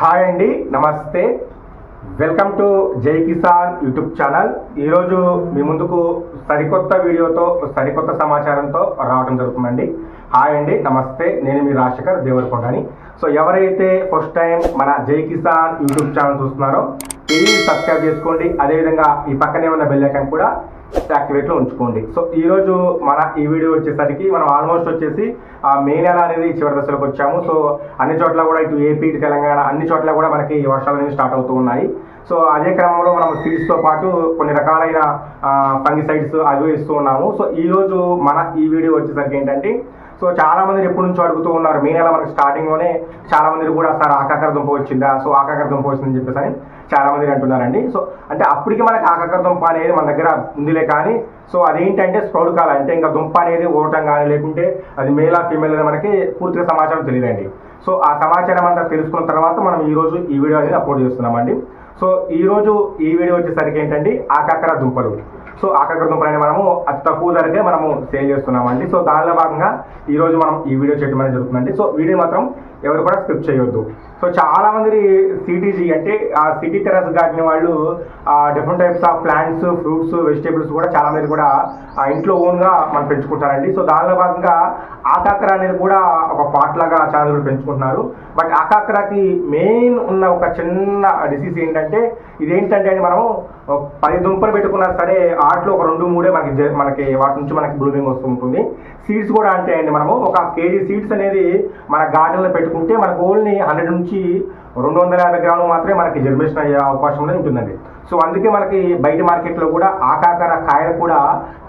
Hi అండి నమస్తే. Welcome to జై కిసాన్ యూట్యూబ్ ఛానల్. ఈరోజు మీ ముందుకు సరికొత్త వీడియోతో సరికొత్త సమాచారంతో రావడం జరుగుతుందండి. హాయ్ అండి నమస్తే. నేను మీ రాజశేఖర్ దేవరకొండని. సో ఎవరైతే ఫస్ట్ టైం మన జై కిసాన్ యూట్యూబ్ ఛానల్ చూస్తున్నారో ప్లీజ్ సబ్స్క్రైబ్ చేసుకోండి. అదేవిధంగా ఈ పక్కనే ఉన్న బెల్ ఐకాన్ కూడా యాక్టివేట్లో ఉంచుకోండి. సో ఈ రోజు మన ఈ వీడియో వచ్చేసరికి మనం ఆల్మోస్ట్ వచ్చేసి ఆ మే నెల అనేది చివరి దశలోకి వచ్చాము. సో అన్ని చోట్ల కూడా ఇటు ఏపీ ఇటు తెలంగాణ అన్ని చోట్ల కూడా మనకి ఈ వర్షాలు అనేవి స్టార్ట్ అవుతూ ఉన్నాయి. సో అదే క్రమంలో మనం సీడ్స్తో పాటు కొన్ని రకాలైన ఫంగిసైడ్స్ అవి ఇస్తూ ఉన్నాము. సో ఈ రోజు మన ఈ వీడియో వచ్చేసరికి ఏంటంటే సో చాలా మంది ఎప్పటి నుంచో అడుగుతూ ఉన్నారు మే నెల మనకి స్టార్టింగ్లోనే చాలా మంది కూడా సార్ ఆకాకర దుంప వచ్చిందా? సో ఆకాకర దుంప వచ్చిందని చెప్పేసి చాలా మంది అంటున్నారండి. సో అంటే అప్పటికి మనకి ఆకాకర దుంప అనేది మన దగ్గర ఉందిలే కానీ సో అదేంటంటే స్ప్రౌడ్ కాలం అంటే ఇంకా దుంప అనేది ఓడటం కానీ లేకుంటే అది మేలా ఫీమేల్ అనేది మనకి పూర్తిగా సమాచారం తెలియదండి. సో ఆ సమాచారం అంతా తెలుసుకున్న తర్వాత మనం ఈరోజు ఈ వీడియో అనేది అప్లోడ్ చేస్తున్నామండి. సో ఈరోజు ఈ వీడియో వచ్చేసరికి ఏంటంటే ఆకాకర దుంపలు. సో ఆకాకర దుంపలు అనేది మనము అతి తక్కువ ధరకే మనము సేల్ చేస్తున్నామండి. సో దానిలో భాగంగా ఈరోజు మనం ఈ వీడియో చేయడం అనేది జరుగుతుందండి. సో వీడియో మాత్రం ఎవరు కూడా స్కిప్ చేయొద్దు. సో చాలా మంది సిటీజీ అంటే ఆ సిటీ టెరస్ గార్డెన్ వాళ్ళు different types of plants fruits vegetables కూడా చాలా మంది కూడా ఇంట్లో ఓన్గా మనం పెంచుకుంటారండి. సో దానిలో భాగంగా ఆకాకర అనేది కూడా ఒక పాట్ లాగా చాలా మంది పెంచుకుంటున్నారు. బట్ ఆకాకరకి మెయిన్ ఉన్న ఒక చిన్న డిసీజ్ ఏంటంటే ఇదేంటంటే అండి మనము పది దుంపలు పెట్టుకున్నా సరే ఆటలో ఒక రెండు మూడే మనకి మనకి వాటి నుంచి మనకి బ్లూమింగ్ వస్తూ ఉంటుంది. సీడ్స్ కూడా అంటే అండి మనము. ఒక కేజీ సీడ్స్ అనేది మన గార్డెన్లో పెట్టుకుంటే మనకు ఓన్లీ హండ్రెడ్ నుంచి రెండు వందల యాభై గ్రాములు మాత్రమే మనకి జర్మినేషన్ అయ్యే అవకాశం ఉంటుందండి. సో అందుకే మనకి బయట మార్కెట్లో కూడా ఆకాకర కాయలు కూడా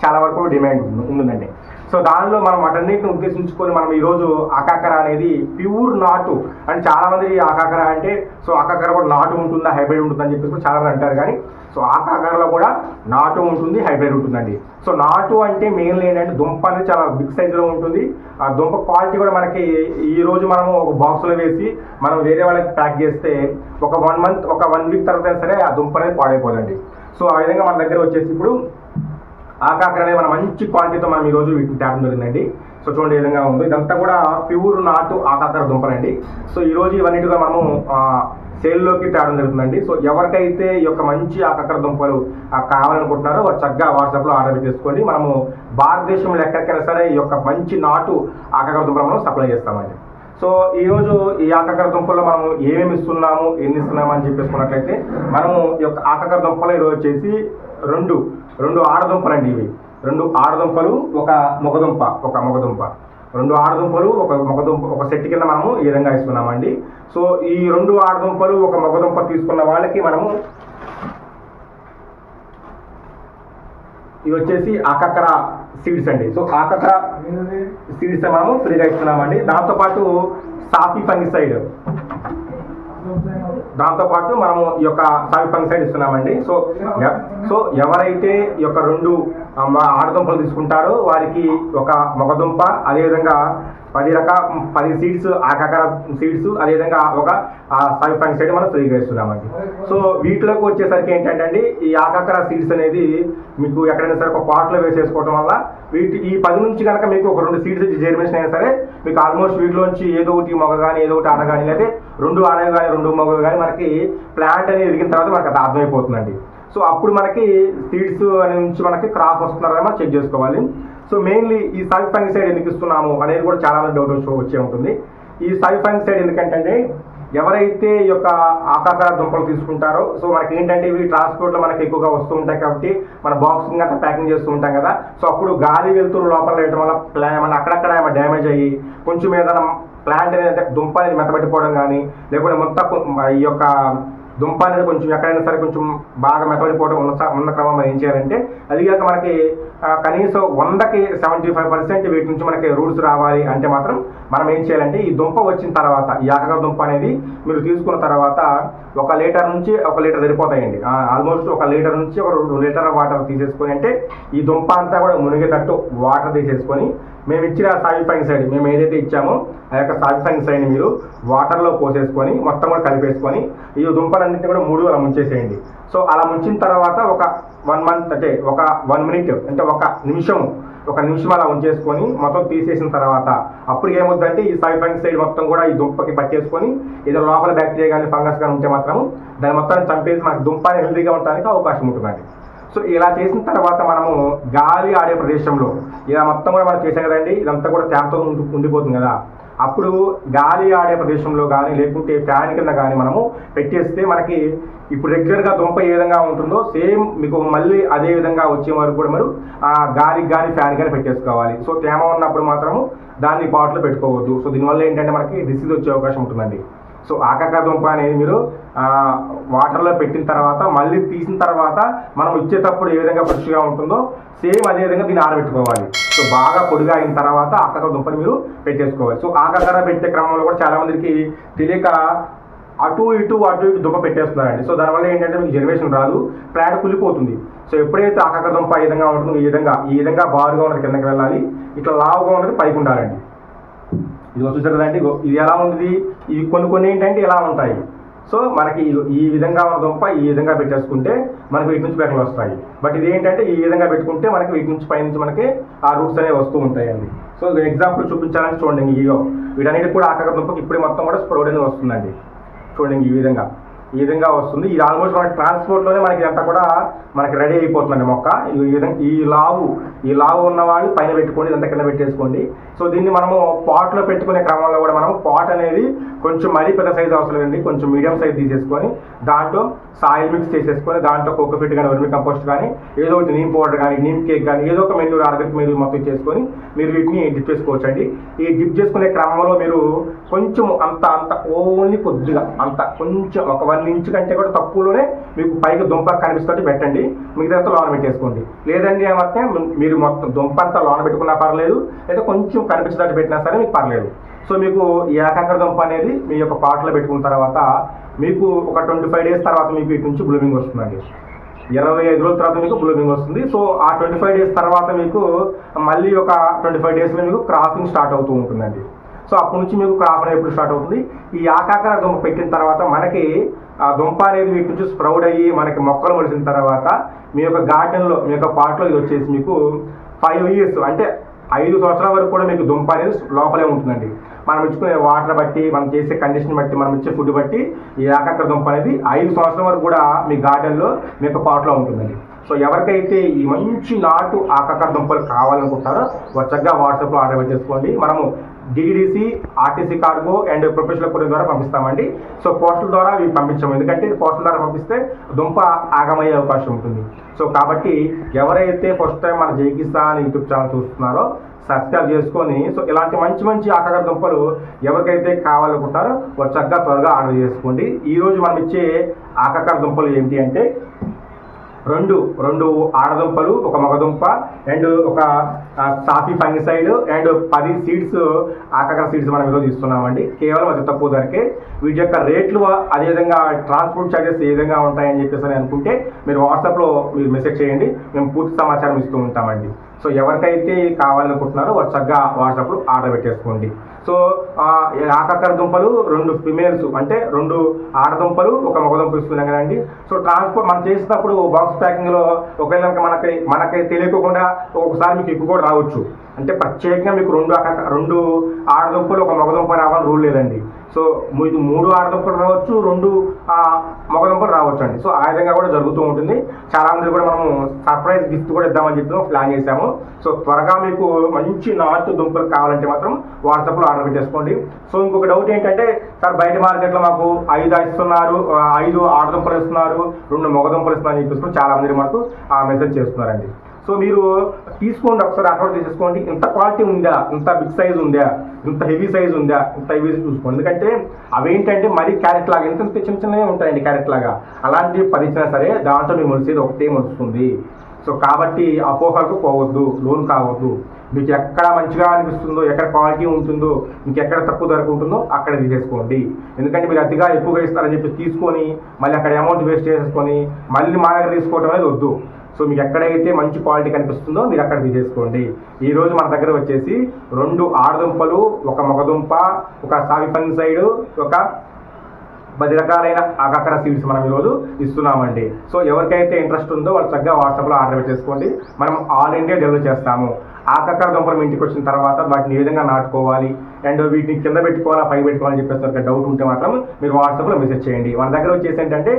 చాలా వరకు డిమాండ్ ఉంటుందండి. సో దానిలో మనం వాటన్నిటిని ఉద్దేశించుకొని మనం ఈరోజు అకాకర అనేది ప్యూర్ నాటు. అండ్ చాలా మంది ఆకాకర అంటే సో అకాకర కూడా నాటు ఉంటుందా హైబ్రిడ్ ఉంటుందా అని చెప్పేసి చాలా మంది అంటారు కానీ సో ఆకాకరలో కూడా నాటు ఉంటుంది హైబ్రిడ్ ఉంటుందండి. సో నాటు అంటే మెయిన్లీ ఏంటంటే దుంప అనేది చాలా బిగ్ సైజులో ఉంటుంది. ఆ దుంప క్వాలిటీ కూడా మనకి ఈ రోజు మనము ఒక బాక్స్లో వేసి మనం వేరే వాళ్ళకి ప్యాక్ చేస్తే ఒక వన్ మంత్ ఒక వన్ వీక్ తర్వాత అయినా సరే ఆ దుంప అనేది పాడైపోదండి. సో ఆ విధంగా మన దగ్గర వచ్చేసి ఇప్పుడు ఆకాకర అనేది మన మంచి క్వాలిటీతో మనం ఈ రోజు వీటిని తేడం జరిగిందండి. సో చూడండి ఏ విధంగా ఉంది. ఇదంతా కూడా ప్యూర్ నాటు ఆకాకర దుంపలండి. సో ఈరోజు ఇవన్నిటిగా మనము సేల్లోకి తేడం జరుగుతుందండి. సో ఎవరికైతే ఈ యొక్క మంచి ఆకాకర దుంపలు కావాలనుకుంటున్నారో వారు చక్కగా వాట్సాప్లో ఆర్డర్ చేసుకోండి. మనము భారతదేశంలో ఎక్కడికైనా సరే ఈ యొక్క మంచి నాటు ఆకాకర దుంపలు మనం సప్లై చేస్తామండి. సో ఈరోజు ఈ ఆకకర దుంపల్లో మనం ఏమేమి ఇస్తున్నాము ఎన్ని ఇస్తున్నాము అని చెప్పేసుకున్నట్లయితే మనము ఈ యొక్క ఆకకర దుంపలు ఈరోజు వచ్చేసి రెండు రెండు ఆడదుంపలు అండి ఇవి. రెండు ఆడదుంపలు ఒక మొగదుంప ఒక మొగదుంప రెండు ఆడదుంపలు ఒక మొగదుంప ఒక సెట్ కింద మనము ఈ విధంగా ఇస్తున్నామండి. సో ఈ రెండు ఆడదుంపలు ఒక మొగదుంప తీసుకున్న వాళ్ళకి మనము ఇవి వచ్చేసి అకకర సీడ్స్ అండి. సో ఆకాకర సీడ్స్ మనము ఫ్రీగా ఇస్తున్నామండి. దాంతోపాటు సాఫీ ఫంగిసైడ్ దాంతోపాటు మనము ఈ యొక్క సాఫీ ఫంగిసైడ్ ఇస్తున్నామండి. సో ఎ- సో ఎవరైతే ఈ యొక్క రెండు మా ఆడదుంపలు తీసుకుంటారో వారికి ఒక మొగదుంప అదేవిధంగా పది రకాల పది సీడ్స్ ఆకాకర సీడ్స్ అదేవిధంగా ఒక సాఫీ సైడ్ మనం ఫ్రీగా ఇస్తున్నామండి సో వీటిలోకి వచ్చేసరికి ఏంటంటే అండి ఈ ఆకాకర సీడ్స్ అనేది మీకు ఎక్కడైనా సరే ఒక పాట్లో వేసేసుకోవడం వల్ల వీటి ఈ పది నుంచి కనుక మీకు ఒక రెండు సీడ్స్ జర్మినేషన్ అయినా సరే మీకు ఆల్మోస్ట్ వీటిలోంచి ఏదో ఒకటి మొగ కానీ ఏదో ఒకటి ఆడ కానీ లేదా రెండు ఆడవి కానీ రెండు మొగ కానీ మనకి ప్లాంట్ అనేది ఎదిగిన తర్వాత మనకి అది అర్థమైపోతుందండి. సో అప్పుడు మనకి సీడ్స్ నుంచి మనకి క్రాప్ వస్తున్నారని మనం చెక్ చేసుకోవాలి. సో మెయిన్లీ ఈ సైడ్ సైడ్ ఎందుకు ఇస్తున్నాము అనేది కూడా చాలా మంది డౌట్ వచ్చి- వచ్చే ఉంటుంది. ఈ సైడ్ సైడ్ ఎందుకంటే ఎవరైతే ఈ యొక్క ఆకాకార దుంపలు తీసుకుంటారో సో మనకి ఏంటంటే ఇవి ట్రాన్స్పోర్ట్లో మనకి ఎక్కువగా వస్తూ ఉంటాయి కాబట్టి మన బాక్సింగ్ అంతా ప్యాకింగ్ చేస్తూ ఉంటాం కదా. సో అప్పుడు గాలి వెళ్తురు లోపల వేయడం వల్ల ప్లా- మన అక్కడక్కడ ఏమైనా డ్యామేజ్ అయ్యి కొంచెం ఏదైనా ప్లాంట్ అనేది దుంప అనేది మెత్తబెట్టిపోవడం కానీ లేకుంటే మొత్తం ఈ యొక్క దుంప అనేది కొంచెం ఎక్కడైనా సరే కొంచెం బాగా మెత్తబడిపోవడం ఉన్న ఉన్న క్రమం ఏం చేయాలంటే అది కాక మనకి కనీసం వందకి సెవెంటీ ఫైవ్ పర్సెంట్ వీటి నుంచి మనకి రూట్స్ రావాలి అంటే మాత్రం మనం ఏం చేయాలంటే ఈ దుంప వచ్చిన తర్వాత ఈ ఆకగ దుంప అనేది మీరు తీసుకున్న తర్వాత ఒక లీటర్ నుంచి ఒక లీటర్ సరిపోతాయండి. ఆల్మోస్ట్ ఒక లీటర్ నుంచి ఒక రెండు లీటర్ వాటర్ తీసేసుకొని అంటే ఈ దుంప అంతా కూడా మునిగేటట్టు వాటర్ తీసేసుకొని మేము ఇచ్చిన సాయిఫైంగ్ సైడ్ మేము ఏదైతే ఇచ్చామో ఆ యొక్క సాయిఫైంగ్ సైడ్ మీరు వాటర్లో పోసేసుకొని మొత్తం కూడా కలిపేసుకొని ఈ దుంపలన్నింటినీ కూడా మూడు అలా ముంచేసేయండి. సో అలా ముంచిన తర్వాత ఒక వన్ మంత్ అంటే ఒక వన్ మినిట్ అంటే ఒక నిమిషం ఒక నిమిషం అలా ఉంచేసుకొని మొత్తం తీసేసిన తర్వాత అప్పుడు ఏమవుతుందంటే ఈ సైఫంగ్ సైడ్ మొత్తం కూడా ఈ దుంపకి పట్టేసుకొని ఏదో లోపల బ్యాక్టీరియా కానీ ఫంగస్ కానీ ఉంటే మాత్రం దాని మొత్తం చంపేసి మనకు దుంప హెల్తీగా ఉండడానికి అవకాశం ఉంటుందండి. సో ఇలా చేసిన తర్వాత మనము గాలి ఆడే ప్రదేశంలో ఇలా మొత్తం కూడా మనం చేసాం కదండి ఇదంతా కూడా తేమతో ఉండిపోతుంది కదా. అప్పుడు గాలి ఆడే ప్రదేశంలో కానీ లేకుంటే ఫ్యాన్ కింద కానీ మనము పెట్టేస్తే మనకి ఇప్పుడు రెగ్యులర్గా దుంప ఏ విధంగా ఉంటుందో సేమ్ మీకు మళ్ళీ అదే విధంగా వచ్చే వరకు కూడా మీరు ఆ గాలికి కానీ ఫ్యాన్ కానీ పెట్టేసుకోవాలి. సో తేమ ఉన్నప్పుడు మాత్రము దాన్ని బాటిల్ పెట్టుకోవద్దు. సో దీనివల్ల ఏంటంటే మనకి డిసీజ్ వచ్చే అవకాశం ఉంటుందండి. సో ఆకాక దుంప అనేది మీరు వాటర్లో పెట్టిన తర్వాత మళ్ళీ తీసిన తర్వాత మనం ఇచ్చేటప్పుడు ఏ విధంగా ఫ్రెష్గా ఉంటుందో సేమ్ అదే విధంగా దీన్ని ఆరబెట్టుకోవాలి. సో బాగా పొడిగా అయిన తర్వాత ఆకాక దుంపని మీరు పెట్టేసుకోవాలి. సో ఆకాకర పెట్టే క్రమంలో కూడా చాలా మందికి తెలియక అటు ఇటు అటు ఇటు దుంప పెట్టేస్తున్నారండి. సో దానివల్ల ఏంటంటే మీకు జనరేషన్ రాదు ప్లాట్ కులిపోతుంది సో ఎప్పుడైతే ఆకాక దుంప ఈ విధంగా ఉంటుందో ఈ విధంగా ఈ విధంగా బారుగా ఉన్నది కిందకి వెళ్ళాలి ఇట్లా లావుగా ఉన్నది పైకి ఉండాలండి. ఇది చూసారు కదండి ఇది ఎలా ఉంది ఇవి కొన్ని కొన్ని ఏంటంటే ఇలా ఉంటాయి. సో మనకి ఈ విధంగా ఉన్న దుంప ఈ విధంగా పెట్టేసుకుంటే మనకి వీటి నుంచి బెక్కలు వస్తాయి. బట్ ఇది ఏంటంటే ఈ విధంగా పెట్టుకుంటే మనకి వీటి నుంచి పైనుంచి మనకి ఆ రూట్స్ అనేవి వస్తూ ఉంటాయండి. సో ఎగ్జాంపుల్ చూపించాలని చూడండి ఇగో వీటన్నిటి కూడా ఆకాక దుంపకి ఇప్పుడే మొత్తం కూడా స్ప్రౌడ్ అనేది వస్తుందండి. చూడండి ఈ విధంగా. ఈ విధంగా వస్తుంది. ఇది ఆల్మోస్ట్ మనకి ట్రాన్స్పోర్ట్లోనే మనకి ఇదంతా కూడా మనకి రెడీ అయిపోతుందండి మొక్క. ఈ విధంగా ఈ లావు ఈ లావు ఉన్న వాళ్ళు పైన పెట్టుకోండి ఇదంతా కింద పెట్టేసుకోండి. సో దీన్ని మనము పాట్లో పెట్టుకునే క్రమంలో కూడా మనం పాట్ అనేది కొంచెం మరీ పెద్ద సైజ్ అవసరం లేదండి. కొంచెం మీడియం సైజ్ తీసేసుకొని దాంట్లో సాయిల్ మిక్స్ చేసేసుకొని దాంట్లో కోకోఫిట్ కానీ వర్మి కంపోస్ట్ కానీ ఏదో ఒకటి నీమ్ పౌడర్ కానీ నీమ్ కేక్ కానీ ఏదో ఒక మెనూ ఆర్గానిక్ మీరు మొత్తం చేసుకొని మీరు వీటిని డిప్ చేసుకోవచ్చండి. ఈ డిప్ చేసుకునే క్రమంలో మీరు కొంచెం అంత అంత ఓన్లీ కొద్దిగా అంత కొంచెం ఒక వన్ ఇంచ్ కంటే కూడా తక్కువలోనే మీకు పైకి దుంప కనిపిస్తుంది పెట్టండి. మిగతా లోన పెట్టేసుకోండి. లేదండి ఏమంటే మీరు మొత్తం దుంప అంతా లోన పెట్టుకున్నా పర్లేదు లేదా కొంచెం కనిపించేటట్టు పెట్టినా సరే మీకు పర్లేదు. సో మీకు ఈ ఏకాగ్ర దుంప అనేది మీ యొక్క పాటలో పెట్టుకున్న తర్వాత మీకు ఒక ట్వంటీ ఫైవ్ డేస్ తర్వాత మీకు ఇటు నుంచి బ్లూమింగ్ వస్తుందండి. ఇరవై ఐదు రోజుల తర్వాత మీకు బ్లూమింగ్ వస్తుంది. సో ఆ ట్వంటీ ఫైవ్ డేస్ తర్వాత మీకు మళ్ళీ ఒక ట్వంటీ ఫైవ్ డేస్లో మీకు క్రాపింగ్ స్టార్ట్ అవుతూ ఉంటుందండి. సో అప్పటి నుంచి మీకు క్రాప్ అనేది ఎప్పుడు స్టార్ట్ అవుతుంది? ఈ ఆకాకర దుంప పెట్టిన తర్వాత మనకి ఆ దుంప అనేది మీకు నుంచి స్ప్రౌడ్ అయ్యి మనకి మొక్కలు మొలిసిన తర్వాత మీ యొక్క గార్డెన్లో మీ యొక్క పాట్లో ఇది వచ్చేసి మీకు ఫైవ్ ఇయర్స్ అంటే ఐదు సంవత్సరాల వరకు కూడా మీకు దుంప అనేది లోపలే ఉంటుందండి. మనం ఇచ్చుకునే వాటర్ బట్టి మనం చేసే కండిషన్ బట్టి మనం ఇచ్చే ఫుడ్ బట్టి ఈ ఆకాకర దుంప అనేది ఐదు సంవత్సరాల వరకు కూడా మీ గార్డెన్లో మీ యొక్క పాట్లో ఉంటుందండి. సో ఎవరికైతే ఈ మంచి నాటు ఆకాకర దుంపలు కావాలనుకుంటారో వచ్చగా చక్కగా వాట్సాప్లో ఆర్డర్ పెట్టేసుకోండి. మనము DDC RTC cargo and professional courier ద్వారా పంపిస్తామండి. సో పోస్టల్ ద్వారా ఇవి పంపించాము. ఎందుకంటే పోస్టల్ ద్వారా పంపిస్తే దుంప ఆగమయ్యే అవకాశం ఉంటుంది. సో కాబట్టి ఎవరైతే ఫస్ట్ టైం మన జైకిస్తాన్ యూట్యూబ్ ఛానల్ చూస్తున్నారో సబ్స్క్రైబ్ చేసుకొని సో ఇలాంటి మంచి మంచి ఆకాకర దుంపలు ఎవరికైతే కావాలనుకుంటారో వారు చక్కగా త్వరగా ఆర్డర్ చేసుకోండి. ఈరోజు మనం ఇచ్చే ఆకాకర దుంపలు ఏంటి అంటే రెండు రెండు ఆడదుంపలు ఒక మగదుంప అండ్ ఒక సాఫీ సాఫీ ఫంగిసైడ్ అండ్ పది సీడ్స్ ఆకాకర సీడ్స్ మనం ఈరోజు ఇస్తున్నామండి. కేవలం అతి తక్కువ ధరకే. వీటి యొక్క రేట్లు అదేవిధంగా ట్రాన్స్పోర్ట్ ఛార్జెస్ ఏ విధంగా ఉంటాయని చెప్పేసి అని అనుకుంటే మీరు వాట్సాప్లో మీరు మెసేజ్ చేయండి. మేము పూర్తి సమాచారం ఇస్తూ ఉంటామండి. సో ఎవరికైతే కావాలనుకుంటున్నారో వారు చక్కగా వాట్సాప్లో ఆర్డర్ పెట్టేసుకోండి. సో ఆకాకర దుంపలు రెండు ఫిమేల్స్ అంటే రెండు ఆడదుంపలు ఒక మగదుంప ఇస్తున్నాం కదండి. సో ట్రాన్స్పోర్ట్ మనం చేసినప్పుడు బాక్స్ ప్యాకింగ్లో ఒకవేళ మనకి మనకి తెలియకుండా ఒకసారి మీకు ఎక్కువ కూడా రావచ్చు. అంటే ప్రత్యేకంగా మీకు రెండు రెండు ఆడదుంపలు ఒక మగదుంప రావాలని రూల్ లేదండి. సో మీకు మూడు ఆడదుంపలు రావచ్చు రెండు ఆ, రావచ్చు అండి సో ఆ విధంగా కూడా జరుగుతూ ఉంటుంది. చాలామంది కూడా మనము సర్ప్రైజ్ గిఫ్ట్ కూడా ఇద్దామని చెప్పి ప్లాన్ చేశాము. సో త్వరగా మీకు మంచి నాటు దుంపలు కావాలంటే మాత్రం వాట్సాప్లో ఆర్డర్ పెట్టేసుకోండి. సో ఇంకొక డౌట్ ఏంటంటే సార్ బయట మార్కెట్లో మాకు ఐదు ఇస్తున్నారు ఐదు ఆడదుంపలు ఇస్తున్నారు రెండు మగదుంపలు ఇస్తున్నారు అని చెప్పేసి చాలామంది మనకు ఆ మెసేజ్ చేస్తున్నారండి. సో మీరు తీసుకోండి ఒకసారి అకౌంట్ తీసుకోండి ఇంత క్వాలిటీ ఉందా? ఇంత బిగ్ సైజ్ ఉందా? ఇంత హెవీ సైజ్ ఉందా? ఇంత హెవీ చూసుకోండి. ఎందుకంటే అవేంటంటే మరీ క్యారెట్ లాగా ఎంత చిన్న చిన్నవి ఉంటాయండి క్యారెట్ లాగా. అలాంటి పదిచ్చినా సరే దాంట్లో మీరు మొలిసేది ఒకటే మొలుస్తుంది. సో కాబట్టి అపోహలకు పోవద్దు లోన్ కావద్దు. మీకు ఎక్కడ మంచిగా అనిపిస్తుందో ఎక్కడ క్వాలిటీ ఉంటుందో మీకు ఎక్కడ తక్కువ ధరకు ఉంటుందో అక్కడ తీసేసుకోండి. ఎందుకంటే మీరు అతిగా ఎక్కువగా ఇస్తారని చెప్పి తీసుకొని మళ్ళీ అక్కడ అమౌంట్ వేస్ట్ చేసేసుకొని మళ్ళీ మా దగ్గర తీసుకోవడం అనేది వద్దు. సో మీకు ఎక్కడైతే మంచి క్వాలిటీ కనిపిస్తుందో మీరు అక్కడ తీసేసుకోండి. ఈరోజు మన దగ్గర వచ్చేసి రెండు ఆడదుంపలు ఒక మగదుంప ఒక సావి సైడ్ ఒక పది రకాలైన ఆకాకర సీడ్స్ మనం ఈరోజు ఇస్తున్నామండి. సో ఎవరికైతే ఇంట్రెస్ట్ ఉందో వాళ్ళు చక్కగా వాట్సాప్లో ఆర్డర్ పెట్టేసుకోండి. మనం ఆల్ ఇండియా డెలివరీ చేస్తాము. ఆకాకర దుంపలు మీ ఇంటికి వచ్చిన తర్వాత వాటిని ఏ విధంగా నాటుకోవాలి అండ్ వీటిని కింద పెట్టుకోవాలా పై పెట్టుకోవాలని చెప్పేసి ఒక డౌట్ ఉంటే మాత్రం మీరు వాట్సాప్లో మెసేజ్ చేయండి. మన దగ్గర వచ్చేసి ఏంటంటే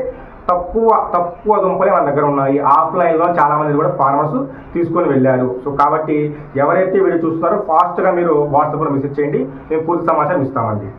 తక్కువ తక్కువ దుంపలే మన దగ్గర ఉన్నాయి. ఆఫ్లైన్లో చాలా మంది కూడా ఫార్మర్స్ తీసుకొని వెళ్ళారు. సో కాబట్టి ఎవరైతే వీడియో చూస్తున్నారో ఫాస్ట్గా మీరు వాట్సాప్లో మెసేజ్ చేయండి. మేము పూర్తి సమాచారం ఇస్తామండి.